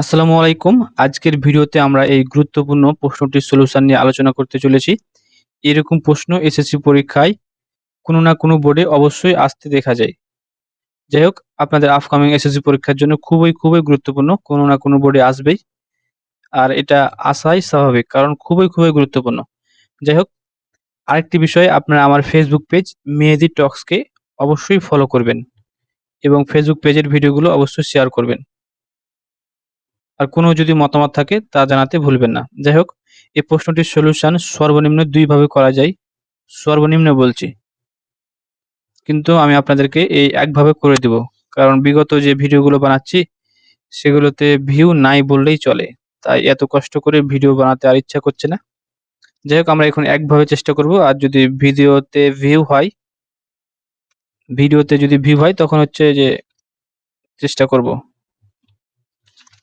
আসসালামু আলাইকুম। আজকের ভিডিওতে আমরা এই গুরুত্বপূর্ণ প্রশ্নটির সলিউশন নিয়ে আলোচনা করতে চলেছি। এরকম প্রশ্ন এসএসসি পরীক্ষায় কোনো না কোনো বোর্ডে অবশ্যই আসতে দেখা যায়। যাই হোক, আপনাদের আপকামিং এসএসসি পরীক্ষার জন্য খুবই খুবই গুরুত্বপূর্ণ, কোনো না কোনো বোর্ডে আসবেই। আর এটা আসাই স্বাভাবিক, কারণ খুবই খুবই গুরুত্বপূর্ণ। যাই হোক, আরেকটি বিষয় আপনারা আমার ফেসবুক পেজ মেহেদি টক্সকে অবশ্যই ফলো করবেন এবং ফেসবুক পেজের ভিডিওগুলো অবশ্যই শেয়ার করবেন। আর কোনো যদি মতামত থাকে তা জানাতে ভুলবেন না। যাই হোক, এই প্রশ্নটির সলিউশন সর্বনিম্ন দুইভাবে করা যায়। সর্বনিম্ন বলছি। কিন্তু আমি আপনাদেরকে এই একভাবে করে দিব। কারণ বিগত যে ভিডিওগুলো বানাচ্ছি, সেগুলোতে ভিউ নাই বললেই চলে। তাই এত কষ্ট করে ভিডিও বানাতে আর ইচ্ছা করছে না। যাই হোক, আমরা এখন একভাবে চেষ্টা করব। আর যদি ভিডিওতে ভিউ হয়, ভিডিওতে যদি ভিউ হয়, তখন হচ্ছে যে চেষ্টা করব।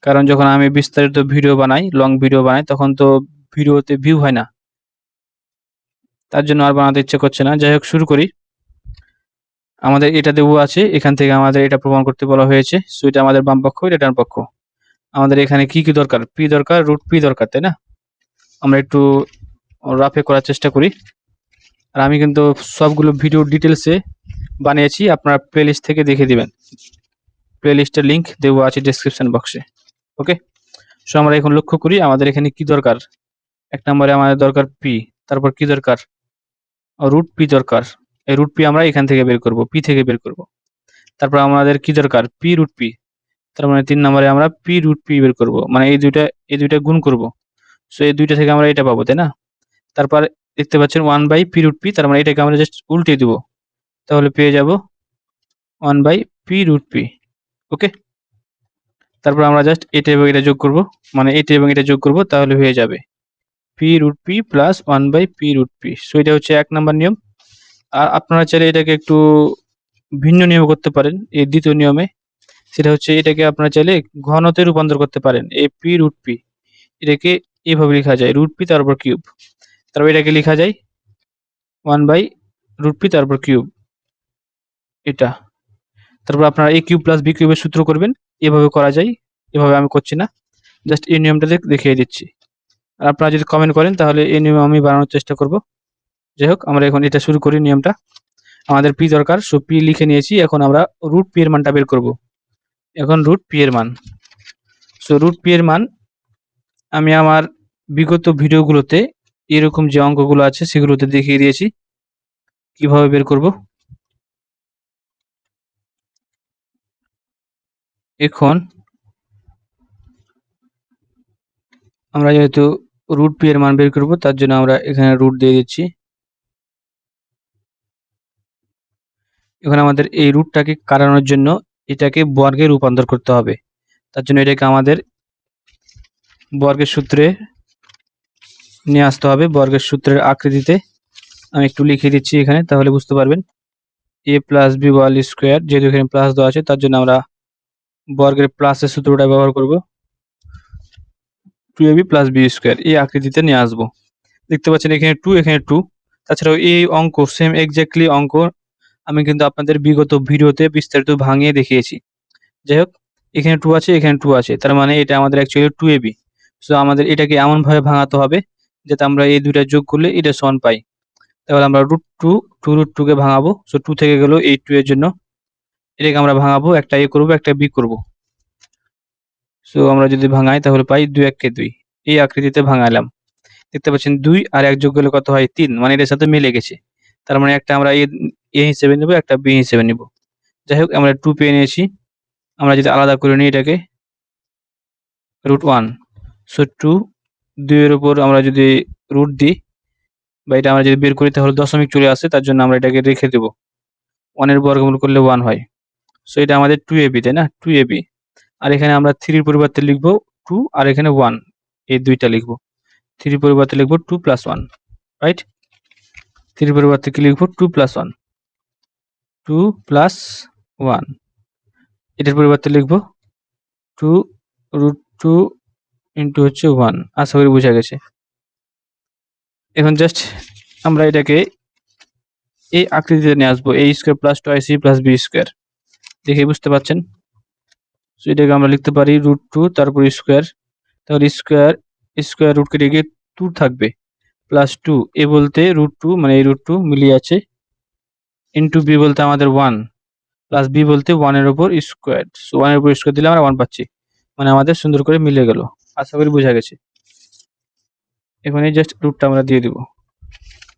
কারণ যখন আমি বিস্তারিত ভিডিও বানাই লং ভিডিও বানাই, তখন তো ভিডিওতে ভিউ হয় না। তার জন্য আর বানাতে ইচ্ছে করছে না। যাই হোক, শুরু করি। আমাদের এটা দেবো আছে, এখান থেকে আমাদের এটা প্রমাণ করতে বলা হয়েছে। সো এটা আমাদের বাম পক্ষ, এটা ডান পক্ষ। আমাদের এখানে কি কি দরকার? পি দরকার রুট পি দরকার, তাই না? আমরা একটু রাফে করার চেষ্টা করি। আর আমি কিন্তু সবগুলো ভিডিও ডিটেলসে বানিয়েছি, আপনারা প্লেলিস্ট থেকে দেখে দিবেন। প্লেলিস্টের লিংক দেবো আছে ডিসক্রিপশন বক্সে ওকে সো আমরা এখন লক্ষ্য করি আমাদের এখানে কি দরকার? এক নম্বরে আমাদের দরকার পি তারপর কি দরকার? রুট পি দরকার। এই রুট পি আমরা এখান থেকে বের করব পি থেকে বের করব। তারপর আমাদের কি দরকার? পি রুট পি তার মানে তিন নম্বরে আমরা পি রুট পি বের করব মানে এই দুইটা এই দুইটা গুণ করব। সো এই দুইটা থেকে আমরা এটা পাবো, তাই না? তারপর দেখতে পাচ্ছেন one by P root P তার মানে এটাকে আমরা জাস্ট উল্টে দিব। তাহলে পেয়ে যাব one by P root P okay তারপর আমরা জাস্ট এটা এবং এটা যোগ করব। মানে এটা এবং এটা যোগ করব, তাহলে হয়ে যাবে P root P plus one by P root P so এটা হচ্ছে এক নম্বর নিয়ম। আর আপনারা চাইলে এটাকে একটু ভিন্ন নিয়ম করতে পারেন, এই দ্বিতীয় নিয়মে। সেটা হচ্ছে এটাকে আপনারা চাইলে ঘনতে রূপান্তর করতে পারেন এ পি রুট পি এটাকে এভাবে লেখা যায় রুট পি তারপর কিউব তারপর এটাকে লেখা যায় ওয়ান বাই রুট পি তারপর কিউব এটা। তারপর আপনারা এ কিউব প্লাস বি কিউবের সূত্র করবেন, এভাবে করা যায়, এভাবে আমি করছি না। জাস্ট এই নিয়মটা দেখিয়ে দিচ্ছি। আর আপনারা যদি কমেন্ট করেন, তাহলে এই নিয়ম আমি বানানোর চেষ্টা করব। যাই হোক, আমরা এখন এটা শুরু করি নিয়মটা। আমাদের পি দরকার সো পি লিখে নিয়েছি, এখন আমরা রুট পি এর মানটা বের করব। এখন রুট পি এর মান। সো রুট পি এর মান, আমি আমার বিগত ভিডিওগুলোতে এরকম যে অঙ্কগুলো আছে, সেগুলোতে দেখিয়ে দিয়েছি। কীভাবে বের করব? এখন আমরা যেহেতু রুট পি এর মান বের করব, তার জন্য আমরা এখানে রুট দিয়ে দিচ্ছি। এখন আমাদের এই রুটটাকে কাটানোর জন্য এটাকে বর্গে রূপান্তর করতে হবে। তার জন্য এটাকে আমাদের বর্গের সূত্রে নিয়ে আসতে হবে। বর্গের সূত্রের আকৃতিতে আমি একটু লিখে দিচ্ছি এখানে, তাহলে বুঝতে পারবেন। A plus B whole square যেহেতু এখানে প্লাস দেওয়া আছে, তার জন্য আমরা বর্গের প্লাসের সূত্রটা ব্যবহার করব। Two A B plus B square এই আকৃতিতে নিয়ে আসব। দেখতে পাচ্ছেন এখানে টু এখানে টু তাছাড়াও এই অঙ্ক সেম এক্স্যাক্টলি অঙ্ক আমি কিন্তু আপনাদের বিগত ভিডিওতে বিস্তারিত ভাঙিয়ে দেখিয়েছি। যাই হোক, এখানে টু আছে, এখানে টু আছে। তার মানে এটা আমাদের অ্যাকচুয়ালি টু এবি সো আমাদের এটাকে এমনভাবে ভাঙাতে হবে যাতে আমরা এই দুইটা যোগ করলে এটা সমান পাই। তাহলে আমরা রুট টু টু রুট টুকে ভাঙাবো। সো টু থেকে গেল এই টু এর জন্য। এটাকে আমরা ভাঙাবো, একটা এ করব, একটা বি করব। সো আমরা যদি ভাঙাই তাহলে পাই দুই এককে দুই। এই আকৃতিতে ভাঙালাম। দেখতে পাচ্ছেন দুই আর এক যোগ করলে কত হয়? তিন। মানে এটার সাথে মিলে গেছে। তার মানে একটা আমরা এ হিসেবে নেব, একটা বি হিসেবে নেব। যাই হোক, আমরা টু পেয়ে নিয়েছি। আমরা যদি আলাদা করে নিই এটাকে রুট ওয়ান সো টু দুইয়ের উপর আমরা যদি রুট দিই, বা এটা আমরা যদি বের করি তাহলে দশমিক চলে আসে, তার জন্য আমরা এটাকে রেখে দেব। ওয়ানের বর্গমূল করলে ওয়ান হয়। সো এটা আমাদের টু এবি তাই না? টু এবি আর এখানে আমরা থ্রির পরিবর্তে লিখব টু আর এখানে ওয়ান এই দুইটা লিখব। থ্রির পরিবর্তে লিখব টু প্লাস ওয়ান রাইট থ্রির পরিবর্তে কি লিখব? Two plus one two plus one এটার পরিবর্তে লিখব টু রুট টু ইন্টু হচ্ছে ওয়ান আশা করি বোঝা গেছে। এখন জাস্ট আমরা এটাকে এই আকৃতিতে নিয়ে আসব এই square plus two IC plus B square দেখে বুঝতে পারছেন? সো এটাকে আমরা লিখতে পারি রুট টু তারপর স্কোয়ার তাহলে স্কোয়ার স্কোয়ার রুট কেটে গিয়ে টু থাকবে। প্লাস টু এ বলতে রুট টু মানে এই রুট টু মিলিয়ে আছে। ইন্টু বি বলতে আমাদের ওয়ান প্লাস বি বলতে ওয়ানের ওপর স্কোয়ার সো ওয়ানের উপর স্কোয়ার দিলে আমরা ওয়ান পাচ্ছি। মানে আমাদের সুন্দর করে মিলে গেল। আশা করি বোঝা গেছে। এখানে জাস্ট রুটটা আমরা দিয়ে দিব।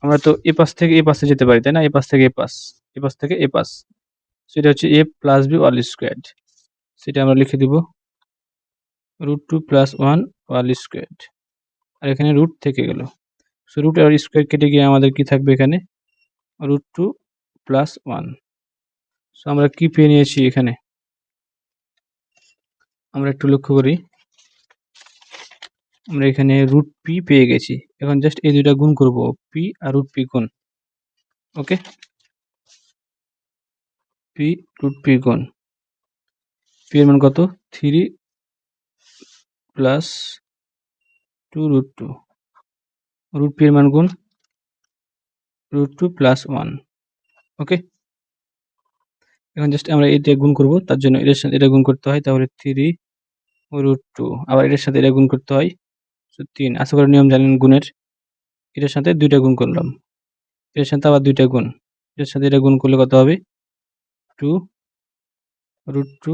আমরা তো এ পাশ থেকে এ পাশে যেতে পারি, তাই না? এ পাশ থেকে এ পাশ এ পাশ থেকে এ পাশ। সেটা হচ্ছে A plus B whole square সেটা আমরা লিখে দিব root two plus one whole square আর এখানে রুট থেকে গেল। সো রুট আর স্কোয়ার কেটে গিয়ে আমাদের কি থাকবে এখানে? Root two plus one so আমরা কি পেয়ে নিয়েছি এখানে? আমরা একটু লক্ষ্য করি। আমরা এখানে রুট পি পেয়ে গেছি। এখন জাস্ট এই দুইটা গুণ করব পি আর রুট পি গুণ ওকে পি রুট পি গুণ। পি এর মান কত? Three plus two root two. Root P এর মান গুণ root two plus one. Okay? এখন জাস্ট আমরা এটা গুণ করব, তার জন্য এটার সাথে এটা গুণ করতে হয়, তাহলে থ্রি রুট টু। আবার এটার সাথে এটা গুণ করতে হয় তিন। আশা করি নিয়ম জানেন গুণের। এটার সাথে দুইটা গুণ করলাম। এটার সাথে আবার দুইটা গুণ। এটার সাথে এটা গুণ করলে কত হবে? টু রুট টু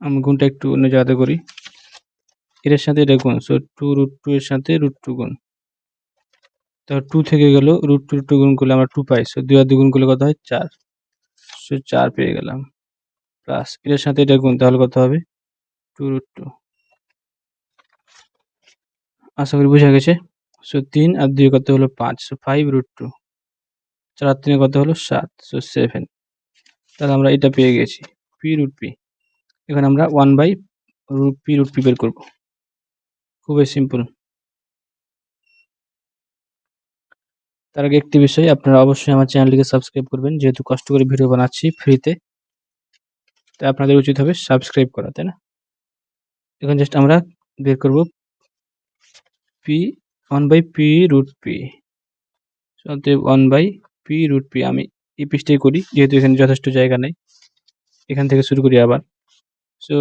আমি গুণটা একটু অন্য জায়গাতে করি। এটার সাথে এটা গুণ। সো টু রুট টু এর সাথে রুট টু গুণ। তো টু থেকে গেল রুট টু টু গুণ করলে আমরা টু পাই। সো দুই আর দুগুণ করলে কত হয়? চার। সো চার পেয়ে গেলাম। প্লাস এটার সাথে এটা গুণ, তাহলে কত হবে? টু রুট টু আশা করি বোঝা গেছে। সো তিন আর দুই কত হলো? পাঁচ। সো ফাইভ রুট টু চার তিনে কত হলো? সাত। সো সেভেন তাহলে আমরা এটা পেয়ে গেছি পি রুট পি এখন আমরা one by root P root P বের করব। খুবই সিম্পল তার আগে একটি বিষয়, আপনারা অবশ্যই আমার চ্যানেলটিকে সাবস্ক্রাইব করবেন, যেহেতু কষ্ট করে ভিডিও বানাচ্ছি ফ্রিতে তাই আপনাদের উচিত হবে সাবস্ক্রাইব করা, তাই না? এখন জাস্ট আমরা বের করব P one by P root P অতএব one by P root P আমি এই পিসটাই করি, যেহেতু এখানে যথেষ্ট জায়গা নেই। এখান থেকে শুরু করি আবার। সো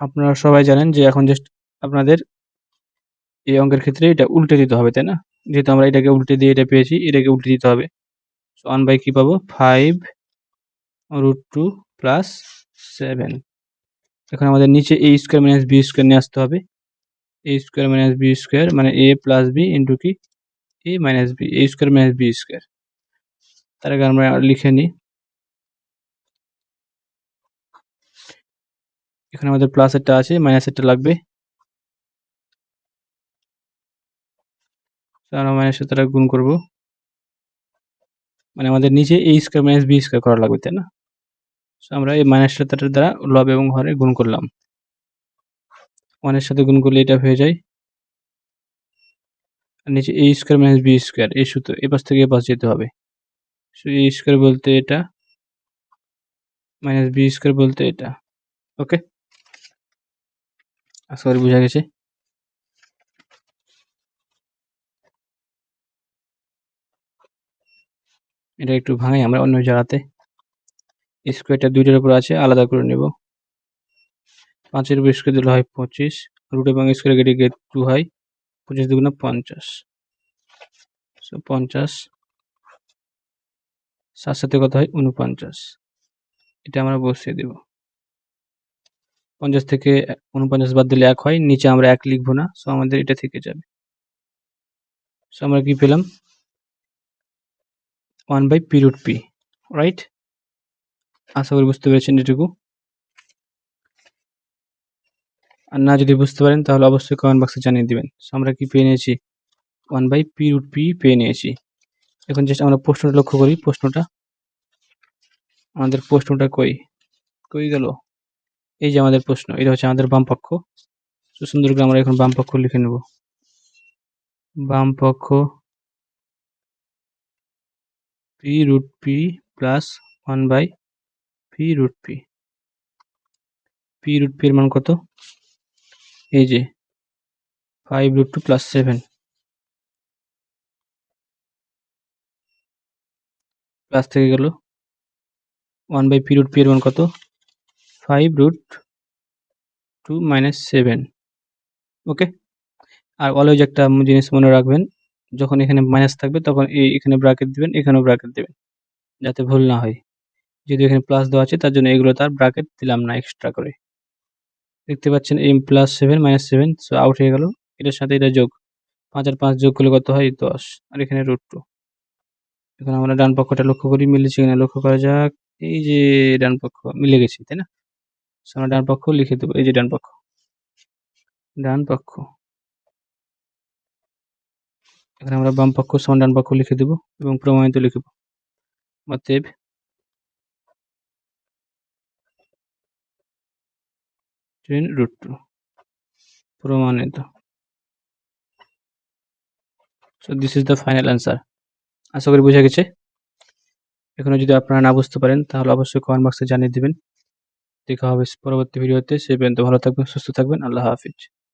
আপনারা সবাই জানেন যে এখন জাস্ট আপনাদের এই অঙ্কের ক্ষেত্রে এটা উল্টে দিতে হবে, তাই না? যেহেতু আমরা এটাকে উল্টে দিয়ে এটা পেয়েছি, এটাকে উল্টে দিতে হবে। সো ওয়ান বাই কী পাবো? Five root two plus seven এখন আমাদের নিচে A square minus B square নিয়ে আসতে হবে। A square minus B square মানে এ প্লাস বি ইন্টু কি? A minus B A square minus B square তার আগে আমরা লিখে নিই। এখানে আমাদের প্লাস একটা আছে মাইনাস একটা লাগবে। আমরা মাইনাসের দ্বারা গুণ করব। মানে আমাদের নিচে A square minus B square করা লাগবে, তাই না? সো আমরা এই মাইনাস সাতটার দ্বারা লব এবং হরে গুণ করলাম। ওয়ানের সাথে গুণ করলে এটা হয়ে যায়। আর নিচে A square minus B square এই সূত্র এ পাশ থেকে এ পাশ যেতে হবে। এ স্কোয়ার বলতে এটা মাইনাস বি স্কোয়ার বলতে এটা ওকে আশা করি বোঝা গেছে। এটা একটু ভাঙাই, আমরা অন্য জায়গাতে। স্কোয়ারটা দুইটার উপর আছে, আলাদা করে নেব। পাঁচের উপর স্কোয়ার দিলে হয় পঁচিশ রুট এবং স্কোয়ার কেটে গিয়ে টু হয়, পঁচিশ দুগুণা পঞ্চাশ। পঞ্চাশ সাত সাথে কত হয় উনপঞ্চাশ এটা আমরা বসিয়ে দেব। পঞ্চাশ থেকে উনপঞ্চাশ বাদ দিলে এক হয়, নিচে আমরা এক লিখব না সো আমাদের এটা থেকে যাবে। সো আমরা কি পেলাম? One by P root P, right? আশা করি বুঝতে পেরেছেন এটুকু। আর না যদি বুঝতে পারেন, তাহলে অবশ্যই কমেন্ট বক্সে জানিয়ে দিবেন। সো আমরা কি পেয়ে নিয়েছি? One by P root P পেয়ে নিয়েছি। এখন জাস্ট আমরা প্রশ্নটা লক্ষ্য করি, প্রশ্নটা। আমাদের প্রশ্নটা কই? কই গেল? এই যে আমাদের প্রশ্ন, এটা হচ্ছে আমাদের বাম পক্ষ। তো সুন্দর করে আমরা এখন বাম পক্ষ লিখে নেব। বাম পক্ষ P root P plus one by P root P P root P এর মান কত? এই যে five root two plus seven plus থেকে গেল। One by P root P এর মান কত? Five root two minus seven okay আর অলওয়েজ একটা জিনিস মনে রাখবেন, যখন এখানে মাইনাস থাকবে, তখন এই এখানে ব্র্যাকেট দিবেন, এখানেও ব্র্যাকেট দিবেন, যাতে ভুল না হয়। যেহেতু এখানে প্লাস দেওয়া আছে, তার জন্য এগুলো তার ব্র্যাকেট দিলাম না এক্সট্রা করে। দেখতে পাচ্ছেন M plus seven minus seven so out হয়ে গেল। এটার সাথে এটা যোগ। পাঁচ আর পাঁচ যোগ করলে কত হয়? দশ। আর এখানে রুট টু এখন আমরা ডান পক্ষটা লক্ষ্য করি, মিলেছে কিনা লক্ষ্য করা যাক। এই যে ডান পক্ষ, মিলে গেছে, তাই না? আমরা ডান পক্ষ লিখে দেবো, এই যে ডান পক্ষ। ডান পক্ষ। এখানে আমরা বাম পক্ষ সমান ডান পক্ষ লিখে দেবো এবং প্রমাণিত লিখব অতএব রুট টু। প্রমাণিত। So this is the final answer আশা করি বোঝা গেছে। এখনও যদি আপনারা না বুঝতে পারেন, তাহলে অবশ্যই কমেন্ট বক্সে জানিয়ে দেবেন। দেখা হবে পরবর্তী ভিডিওতে। সে পর্যন্ত ভালো থাকবেন, সুস্থ থাকবেন। আল্লাহ হাফিজ।